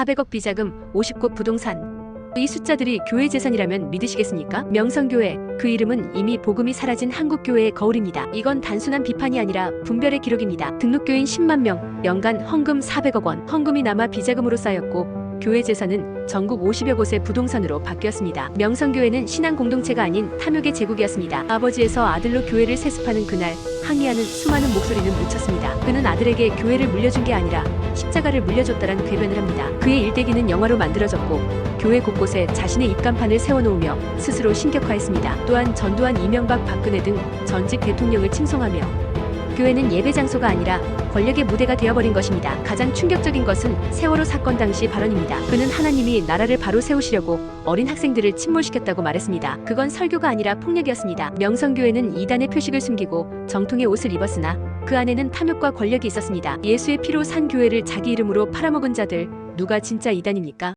400억 비자금, 50곳 부동산. 이 숫자들이 교회 재산이라면 믿으시겠습니까? 명성교회, 그 이름은 이미 복음이 사라진 한국교회의 거울입니다. 이건 단순한 비판이 아니라 분별의 기록입니다. 등록교인 10만 명, 연간 헌금 400억 원, 헌금이 남아 비자금으로 쌓였고 교회 재산은 전국 50여 곳의 부동산으로 바뀌었습니다. 명성교회는 신앙 공동체가 아닌 탐욕의 제국이었습니다. 아버지에서 아들로 교회를 세습하는 그날 항의하는 수많은 목소리는 묻혔습니다. 그는 아들에게 교회를 물려준 게 아니라 십자가를 물려줬다란 궤변을 합니다. 그의 일대기는 영화로 만들어졌고 교회 곳곳에 자신의 입간판을 세워놓으며 스스로 신격화했습니다. 또한 전두환, 이명박, 박근혜 등 전직 대통령을 칭송하며 교회는 예배 장소가 아니라 권력의 무대가 되어버린 것입니다. 가장 충격적인 것은 세월호 사건 당시 발언입니다. 그는 하나님이 나라를 바로 세우시려고 어린 학생들을 침몰시켰다고 말했습니다. 그건 설교가 아니라 폭력이었습니다. 명성교회는 이단의 표식을 숨기고 정통의 옷을 입었으나 그 안에는 탐욕과 권력이 있었습니다. 예수의 피로 산 교회를 자기 이름으로 팔아먹은 자들 누가 진짜 이단입니까?